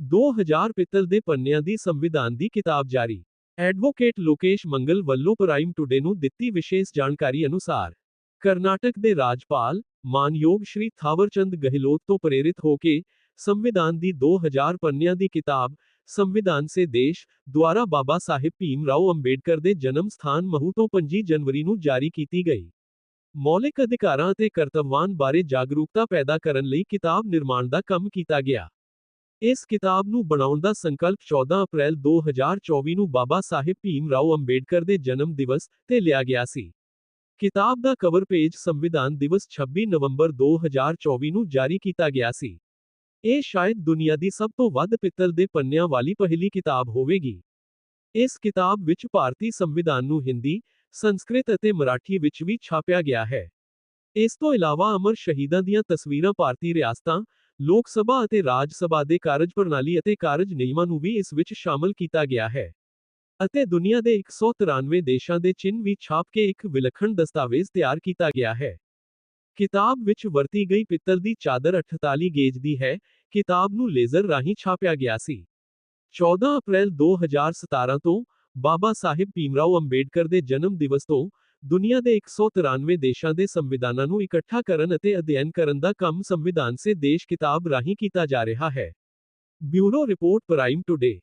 2000 ਪਿੱਤਲ ਦੇ ਪੰਨਿਆਂ ਦੀ ਸੰਵਿਧਾਨ ਦੀ ਕਿਤਾਬ ਜਾਰੀ ਐਡਵੋਕੇਟ ਲੋਕੇਸ਼ ਮੰਗਲ ਵੱਲੋਂ ਪ੍ਰਾਈਮ ਟੁਡੇ ਨੂੰ ਦਿੱਤੀ ਵਿਸ਼ੇਸ਼ ਜਾਣਕਾਰੀ ਅਨੁਸਾਰ ਕਰਨਾਟਕ ਦੇ ਰਾਜਪਾਲ ਮਾਨਯੋਗ ਸ਼੍ਰੀ ਥਾਵਰਚੰਦ ਗਹਿਲੋਤ ਤੋਂ ਪ੍ਰੇਰਿਤ ਹੋ ਕੇ ਸੰਵਿਧਾਨ ਦੀ 2000 ਪੰਨਿਆਂ ਦੀ ਕਿਤਾਬ ਸੰਵਿਧਾਨ ਸੇ ਦੇਸ਼ ਦੁਆਰਾ ਬਾਬਾ ਸਾਹਿਬ ਭੀਮ ਰਾਓ ਅੰਬੇਡਕਰ ਦੇ ਜਨਮ ਸਥਾਨ ਮਹੂ ਤੋਂ 25 ਜਨਵਰੀ ਨੂੰ ਜਾਰੀ ਕੀਤੀ ਗਈ ਮੌਲਿਕ ਅਧਿਕਾਰਾਂ ਅਤੇ ਕਰਤੱਵਾਂ ਬਾਰੇ ਜਾਗਰੂਕਤਾ ਪੈਦਾ ਕਰਨ ਲਈ ਕਿਤਾਬ ਨਿਰਮਾਣ ਦਾ ਕੰਮ ਕੀਤਾ ਗਿਆ ਇਸ ਕਿਤਾਬ ਨੂੰ ਬਣਾਉਣ ਦਾ ਸੰਕਲਪ 14 ਅਪ੍ਰੈਲ 2024 ਨੂੰ ਬਾਬਾ ਸਾਹਿਬ ਭੀਮ ਰਾਓ ਅੰਬੇਡਕਰ ਦੇ ਜਨਮ ਦਿਵਸ ਤੇ ਲਿਆ ਗਿਆ ਸੀ। ਕਿਤਾਬ ਦਾ ਕਵਰ ਪੇਜ ਸੰਵਿਧਾਨ ਦਿਵਸ 26 ਨਵੰਬਰ 2024 ਨੂੰ ਜਾਰੀ ਕੀਤਾ ਗਿਆ ਸੀ। ਇਹ ਸ਼ਾਇਦ ਦੁਨੀਆ ਦੀ ਸਭ ਤੋਂ ਵੱਧ ਪਿੱਤਲ ਦੇ ਪੰਨਿਆਂ ਵਾਲੀ ਪਹਿਲੀ ਕਿਤਾਬ ਹੋਵੇਗੀ। ਇਸ ਕਿਤਾਬ ਵਿੱਚ ਭਾਰਤੀ ਸੰਵਿਧਾਨ ਨੂੰ ਹਿੰਦੀ, ਸੰਸਕ੍ਰਿਤ ਅਤੇ ਮਰਾਠੀ ਵਿੱਚ ਵੀ ਛਾਪਿਆ ਗਿਆ ਹੈ। ਇਸ ਤੋਂ ਇਲਾਵਾ ਅਮਰ ਸ਼ਹੀਦਾਂ ਦੀਆਂ ਤਸਵੀਰਾਂ ਭਾਰਤੀ ਰਿਆਸਤਾਂ ਲੋਕ ਸਭਾ ਅਤੇ ਰਾਜ ਸਭਾ ਦੇ ਕਾਰਜ ਪ੍ਰਣਾਲੀ ਅਤੇ ਕਾਰਜ ਨਿਯਮਾਂ ਨੂੰ ਵੀ ਇਸ ਵਿੱਚ ਸ਼ਾਮਲ ਕੀਤਾ ਗਿਆ ਹੈ ਅਤੇ ਦੁਨੀਆ ਦੇ 193 ਦੇਸ਼ਾਂ ਦੇ ਚਿੰਨ੍ਹ ਵੀ ਛਾਪ ਕੇ ਇੱਕ ਵਿਲੱਖਣ ਦਸਤਾਵੇਜ਼ ਤਿਆਰ ਕੀਤਾ ਗਿਆ ਹੈ ਕਿਤਾਬ ਵਿੱਚ ਵਰਤੀ ਗਈ ਪਿੱਤਲ ਦੀ ਚਾਦਰ 48 ਗੇਜ ਦੀ ਹੈ ਕਿਤਾਬ ਨੂੰ ਲੇਜ਼ਰ ਰਾਹੀਂ ਛਾਪਿਆ ਗਿਆ ਸੀ 14 ਅਪ੍ਰੈਲ 2017 ਤੋਂ ਬਾਬਾ ਸਾਹਿਬ ਭੀਮਰਾਓ ਅੰਬੇਡਕਰ ਦੇ ਜਨਮ ਦਿਵਸ ਤੋਂ ਦੁਨੀਆ ਦੇ 193 ਦੇਸ਼ਾਂ ਦੇ ਸੰਵਿਧਾਨਾਂ ਨੂੰ ਇਕੱਠਾ ਕਰਨ ਅਤੇ ਅਧਿਐਨ ਕਰਨ ਦਾ ਕੰਮ ਸੰਵਿਧਾਨ ਸੇ ਦੇਸ਼ ਕਿਤਾਬ ਰਾਹੀਂ ਕੀਤਾ ਜਾ ਰਿਹਾ ਹੈ ਬਿਊਰੋ ਰਿਪੋਰਟ ਪ੍ਰਾਈਮ ਟੁਡੇ